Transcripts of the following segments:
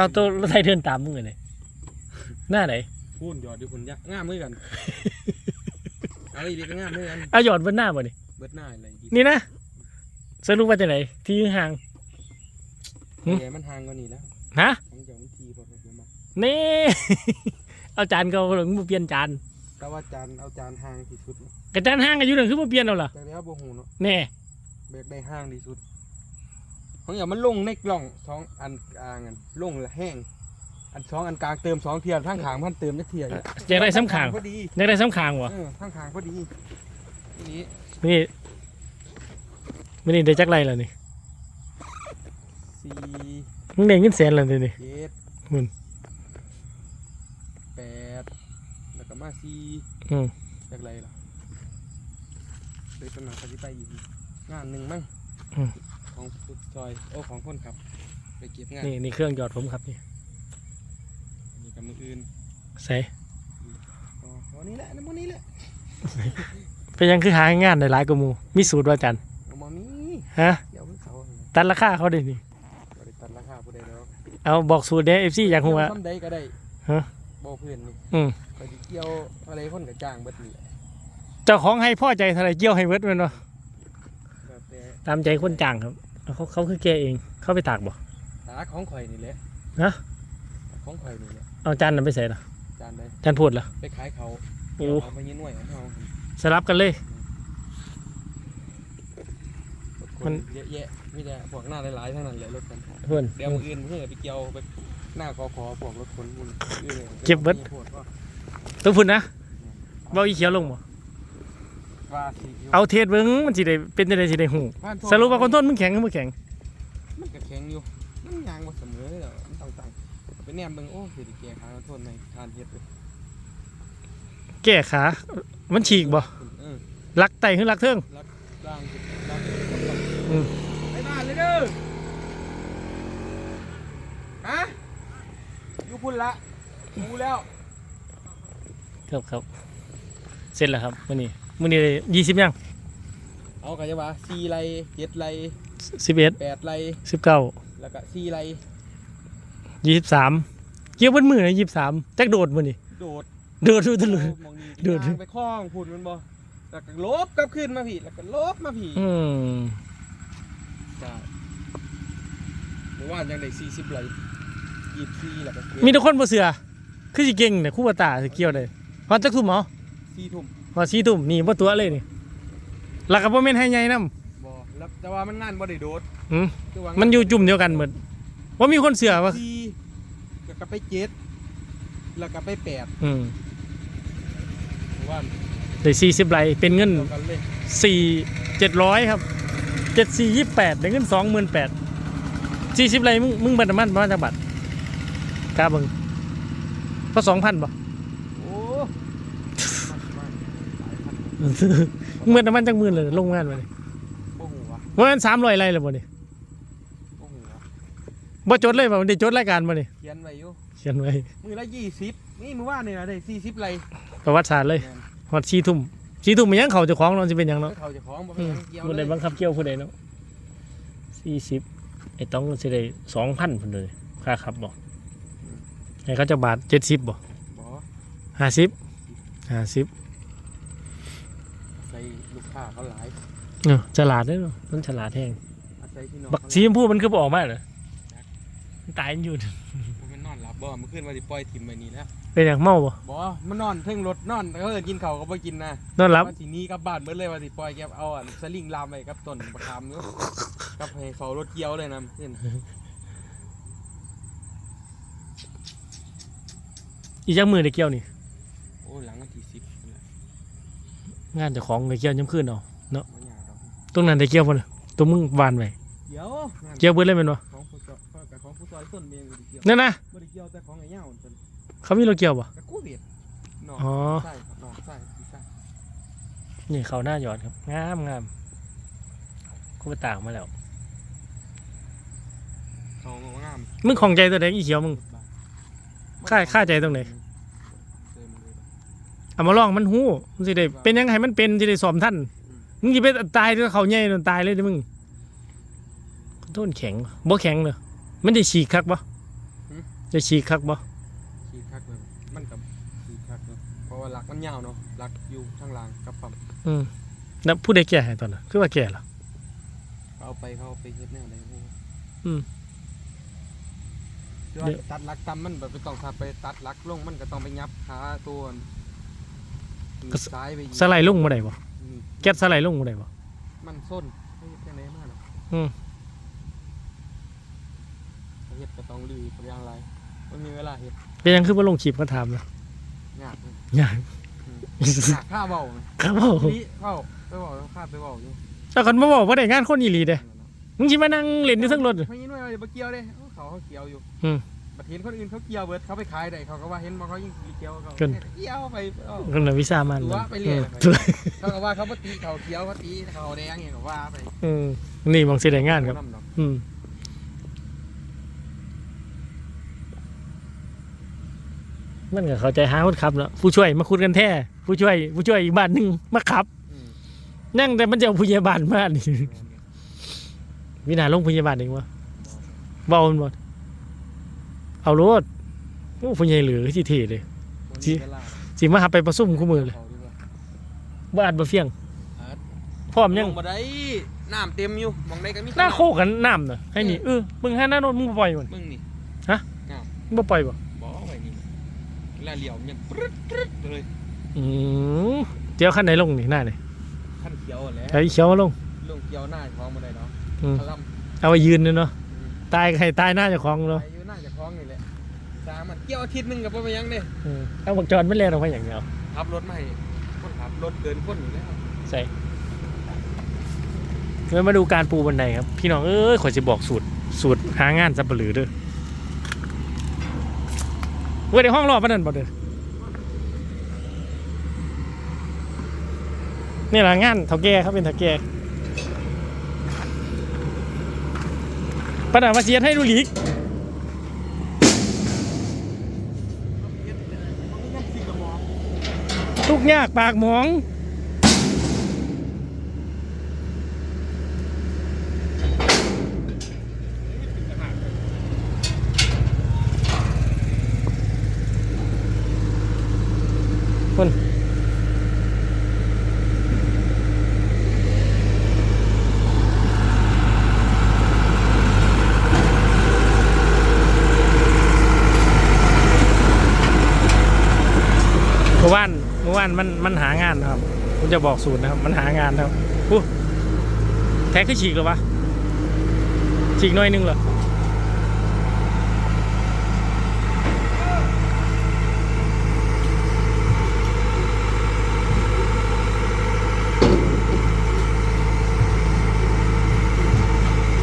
เอาตัวรถไทยเดินตามมึงเลยหน้าไหนพูนหยอดอยู่พุ่นยะง่ามมือกันเอาอีกก็ง่ามมือกันเอาหยอดบนหน้าบ่นี่เบิดหน้าอะไรดีนี่นะสรุปว่าจะไหนที่ห่าง หึ แกมันห่างกว่านี้แล้วฮะของเจ้ามันทีพอเดี๋ยวมานี่ เอาจานเก็หลงมาเปลี่ยนจานแต่ว่าจานเอาจานห่างที่สุดเนาะกระจานห่างกันอยู่หนึ่งคือมาเปลี่ยนเอาล่ะแต่แล้วบ่หูเนาะแน่เบรกได้ห่างที่สุด ของอย่ามันลงในกล่องสองอันกลางอันลงละแห้ง อันสองอันกลางเติมสองเทียร์ทั้งขางพันเติมไม่เทียร์อยากได้ซ้ำขางพอดีอยากได้ซ้ำขางวะเออทั้งขางพอดีทีนี้นี่ไม่นี่ได้จักไรแล้วนี่สี่มึงได้เงินแสนแล้วเดี๋ยวนี่เจ็ดหมื่นแปดแล้วก็มาสี่อืมจากไรล่ะเลยตำแหน่งปฏิไปอีกงานหนึ่งมั้งอืม ของฟุตซอยโอ้ของคนขับ ไปเก็บงานนี่นี่เครื่องหยอดผมครับนี่นี่กับมืออื่นใส่อ๋อวันนี้แหละน้ำมันนี้แหละเป็นยังคือหางานได้หลายกว่าหมูมีสูตรว่าจันเอามามีฮะเดี๋ยวมันเขาเนี่ยตัดราคาเขาเดี๋ยวนี้บริตัดราคาผู้ใดแล้วเอาบอกสูตรเด้เอฟซีอยากหัว ทำใดก็ได้ฮะ บ่เพื่อนนี่อืมไปเกี่ยวอะไรคนกับจ้างเบิดนี่แหละเจ้าของให้พ่อใจเท่าไหรเกี่ยวให้เวิร์ดแมันวะแบบแต่ตามใจคนจ้างครับ เอาเขาเขาคือแกเอง เขาไปตากบ่ตาของข่อยนี่แหละฮะของข่อยนี่แหละเอาจานนั้นไปใส่ละจานใดจานพูดละไปขายเขาโอ้เอาไปยืนหน่วยของเขาสลับกันเลยคมันนเยอะแยะมีแต่พวกหน้าหลายๆทั้งนั้นเลยรถกันเพื่อนเดี๋ยวมืออื่นเพื่อไปเกี่ยวไปหน้ากอขอพวกรถขนบุญอื่นลยเก็บเบิดมีพวกว่าต้องพูดนะเบาอีเขียวลงบ่ ว่าสิเอาเทศเบิ้งมันสิได้เป็นจังไดสิได้หูบ้นโทษสรุปว่าคนต้นมึงแข็งหรือมึงแข็งมันก็แข็งอยู่มันยางบ่เสมอเลยเหรอมันต้องตั้งไปแนมเบิ่งโอ้สิได้แก้ขาโทษในทานเฮ็ดเลยแก้ขา มันฉีกบ่เออลักไตขึ้นลักเทิงล่างล่างอืม ไปบ้านเลยเด้อฮะอยู่พุ่นละกูแล้ว ครับครับ เสร็จแล้วครับมื้อนี้ มื้อนี้ยี่สิบยังเอากันจะว่าสี่ไรเจ็ดไรสิบเอ็ดแปดไรสิบเก้าแล้วก็สี่ไรยี่สิบสามเกี่ยวเบิ้มือนะยี่สิบสามจักโดดมื้อนี้โดดโดดดูตะลุย มองนี่โดดทางไปคล้องพุ่นมันบ่แล้วก็ลบกลับขึ้นมาพี่แล้วก็ลบมาพี่อืมใช่เมื่อวานยังได้สี่สิบไรยี่สิบสี่แล้วก็เกินมีแต่คนบ่เสือคือสิเก่งเนี่ยคู่บ่ตาสิเกี่ยวได้ฮอดจักทุ่มเหรอสี่ทุ่ม ฮอดสี่ทุ่มนี่บ่ตัวเลยนี่แล้วก็บ่แม่นให้ใหญ่นํบ่แล้วแต่ว่ามันงานบ่ได้โดดอืมคือว่ามันอยู่จุ่มเดียวกันหมดว่ามีคนเสือวะสี่แล้วก็ไปเจ็ดแล้วก็ไปแปดอืมเมื่อวานได้สี่สิบไรเป็นเงินเดียวกันเลยสี่เจ็ดร้อยครับเจ็ดสี่ยี่แปดได้เงินสองหมื่นแปดสี่สิบไรมึงมึงเบิดน้ำมันประมาณจักบาทกล้าเบิ่งก็สองพันบ่ โอ้มันมันหลายพันมึงเบิดน้ำมันจักหมื่นเลยลงงานมาเลยบ่หัวว่ามันสามร้อยไรเลยบ่นี่บ่หัวบ่จดเลยบ่มันได้จดรายการบ่นี่เขียนไว้อยู่เขียนไว้มือละยี่สิบนี่มือว่านนี่นะได้สี่สิบไรประวัติศาสตร์เลยฮอดสี่ทุ่มสี่ทุ่มมันยังเขาเจะคล้าของนอนสิเป็นหยังแล้เนาะวเขาจะคล้องบ่อืเป็นมหยังเกี่ยวผู้เลใดยบังคับเกี่ยวผู้ใดเนาะสี่สิบไอ้ต้องสิได้สองพันพุ่นเลยค่าขับบอกไอ้เขาจะบาทเจ็ดสิบบ่บ่ห้าสิบห้าสิบ ใส่ลูกค้าเขาหลายเนาะฉลาดเด้อเนาะมันฉลาดแห้งอาศัยพี่น้องบักสีชมพูมันคือบ่ออกมาเหรอมันตายอยู่บ่แมันนอนหลับบ่เมื่อคืนว่าสิปล่อยทิมไปนี่แล้วเป็นอย่างเมาบ่บ่มันนอนเทิงรถนอนเขาเอิ้นกินข้าวก็บ่กินนะนอนหลับว่าสิหนี้กลับบ้านเบิดเลยว่าสิปล่อยแกเอาอันสลิงลามไว้กับต้นมะขามอยู่กับให้เฝ้ารถเกี่ยวเลยนะเพิ่นอีจักมือได้เกี่ยวนี่โอ้หลังวันที่10นั่นแหละ งานเจ้าของได้เกี่ยวย้ำขึ้นเอาบ่ยากดอกตรงนั้นได้เกี่ยวบ่น่ะตัวมึงวานไว้เดี๋ยวงานเกี่ยวเบิดเลยแม่นบ่ของผู้ซอยกับของผู้ซอยต้นเมียงบ่ได้เกี่ยวนั่นนะบ่ได้เกี่ยวแต่ของไอ้เหย้าต้นเขามีรถเกี่ยวบ่กับกูเวียดน้องอ๋อใช่ครับน้องใช่พี่ใช่นี่เขาหน้าหยอดครับงามงามกูไปตากมาแล้วเขางงามมึงของใจตัวไหนอีเขียวมึงค่าค่าใจตรงไหนเติมเลย เอามาลองมันหู้มันสิได้เป็นยังไงมันเป็นสิได้สอมท่านมึงจะไปตายด้วยเขาใหญ่จนตายเลยเด้อมึงโทษแข็งบ่แข็งเลยมันได้ฉีกคักปะได้ฉีกคักบ่ขี่คักเลยมันกับขี่คักเลยเพราะว่าหลักมันยาวเนาะหลักอยู่ข้างล่างกับปั๊มอืมแล้วผู้ใดแก่ให้ตอนน่ะคือว่าแก่เหรอเขาเอาไปเขาเอาไปเฮ็ดแนวใดบ่อืมที่ว่าตัดหลักต่ำมันแบบไปต้องถ้าไปตัดหลักลงมันก็ต้องไปยับขาตัว หนีบซ้ายไปอีกสไลด์ลงบ่ได้บ่นี่แก๊สสไลด์ลงบ่ได้บ่ มันส้นไม่เฮ็ดจังไดมาเนาะอืมถ้าเฮ็ดก็ต้องลือไปอย่างไรมันมีเวลาเฮ็ดเป็นหยังคือบ่ลงคลิปก็ถามนะยากเลยยากยากค่าเว้าไหมครับผมนี่เว้าไปเว้าค่าไปเว้าอยู่แต่คนมาบอกว่าได้งานคนอีหลีเด้มึงสิมานั่งเล่นอยู่เทั้งรถ ไม่ยินว่าบ่เกี่ยวเด้เอ้าเขาเขาเกี่ยวอยู่อืม บัดเห็นคนอื่นเขาเกี่ยวเบิดเขาไปขายได้เขาก็ว่าเห็นบ่เขายังเกี่ยวเขาเกินเกี่ยวไปเอ้าคนน่ะวิสามันตัวไปเรื่อยตัวเขาก็ว่าเขาบ่ตีเขาเขียวเขาตีเขาแดงอย่างก็ว่าไปอืมนี่มองสิได้งานครับำดอกอืมมันก็เข้าใจหาคนขับเนาะผู้ช่วยมาคุดกันแท้ผู้ช่วย ผู้ช่วยอีกบ้านหนึงมาขับอืมนั่งแต่มันจะเอาพยาบาลมานี่วินาลงพยาบาลเองวะเบามันหมด เอารถโอ้พยาเหลือที่เท่เลยบ่สิมีเวลาสิมาหาไปประซุ่มคู่มือเลยเขาดีกว่าบ้านบ่เฟียงอ่าพร้อมยังลบ่ได้น้ำเต็มอยู่มองได้ก็มีหน้าโคกันน้ำน่ะให้นี่เออมึงให้หน้าโนนมึงบ่ปล่อยมันมึงนี่มึงบ่ปล่อยบ่บ่ไว้นี่แล้วเหลี่ยวมันยังปรึ๊ดปรึ๊ดเลยอืมเดี๋ยวขั้นไหนลงนี่หน้านี่ท่านเขียวแหละไอ้เขียวมาลง ลงเขียวหน้าของบ่ได้เนาะอืมพลัมเอาไว้ยืนเลยเนาะตายก็ให้ตายหน้าเจ้าของไปเนาะอยู่หน้าเกี่ยวอาทิตย์หนึงกับบ่ไปนหยังเด้เออเอาบักจอนไม่แล่นออกไปอย่างเดียวขับรถมาให้คนขับรถเกินคนอยู่แล้วใส่เมื่อมาดูการปูบันไดครับ พี่น้องเอ้ยขอยจะบอกสูตร สูตรหางานสับปะหรือเด้อเว้ยในห้องรอปะนั่นบ่เด้อนี่แหละงานเท่าแก่ครับเป็นเท่าแก่ปัญหามาเสียดให้ดูหลีก ทุกข์ยากปากหมองคนเมื่อว่านมันมันหางานนะครับผมจะบอกสูตรนะครับ มันหางานนะครับอู้แท้คือฉีกหรอวะฉีกน้อยนึงเหรอ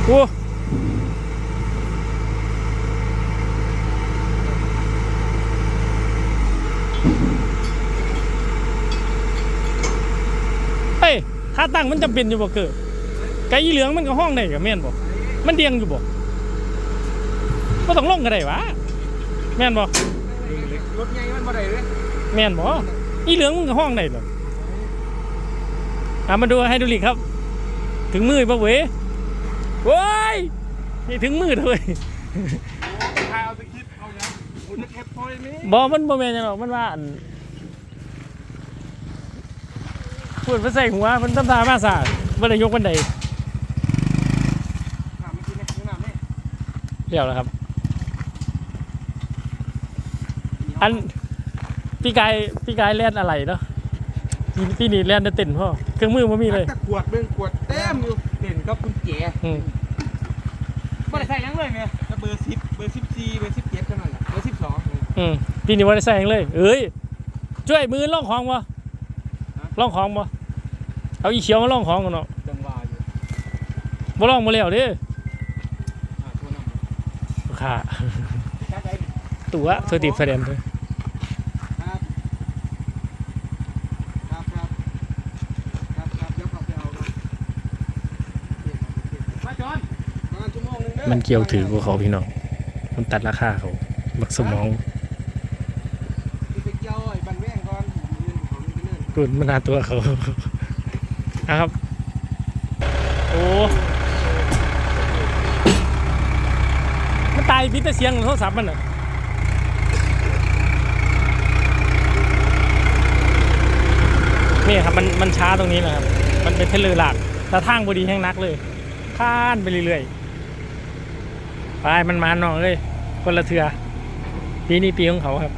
โอ้เฮ้ยถ้า ตั้งมันจำเป็นอยู่บ่เกิดไก่อีเหลืองมันก็ห้องได้กับแม่นบ่มันเดียงอยู่บ่ก็ต้องลงก็ได้วะแม่นบ่รถใหญ่มันบ่ได้เลยแม่นบ่อีเหลืองมันก็ห้องได้บ่อะมาดูให้ดูลิกครับ ถึงมือป่ะเว้ยโว้ยนี่ถึงมือเลยใครเอาไปคิดเอาอย่างคุณจะเก็บพอยนี้บอมันบ่แม่นหยังหรอกมันว่าอัน พูดภาษาหัวมันตำตามาสาบ่ได้ยกบันไดถามเมื่อกี้เนี่ยน้ำเนี่ยเรียวแล้วครับ อันพี่กายพี่กายเล่นอะไรเนาะปีปีนี้เล่นได้เต้นพ่อเครื่องมือบ่มีเลยตะกวดเบิ่งกวดเต็มอยู่เด่นก็คุณแจอืมบ่ได้ใส่หยังเลยไงก็เบอร์10เบอร์14เบอร์17เท่านั้นแหละเบอร์12อืมปีนี้บ่ได้ใส่หยังเลย เอ้ยช่วยมือล่องของบ่ล่องของบ่ เอาอีเขียวมาล่องของกันเนาะจังหวะอยู่บ่ล่องบ่แล้วเด้ออ่าตัวนำค่ะจักไอ้ตัวเธอติดไฟแดงเลยครับครับครับครับครับเดี๋ยวขับไปเอาครับมาจอนประมาณชั่วโมงนึงเด้อมันเกี่ยวถือกับเขาพี่น้องมันตัดราคาเขาบักสมองสิไปเกี่ยวไอ้บันแว่งก่อนผมยืนของนี่ไปเนิ่นกุนมันหาตัวเขา นะครับ โอ้มันตายพิษแต่เสียงโทรศัพท์มันเอะนี่ครับมันมันช้าตรงนี้นะครับ มันเป็นเทเลอร์หลักแต่ทางบดีแห้งนักเลย ข้านไปเรื่อยๆ ไปมันมาหน่อยเลย คนละเถือปีนี้ปีของเขาครับ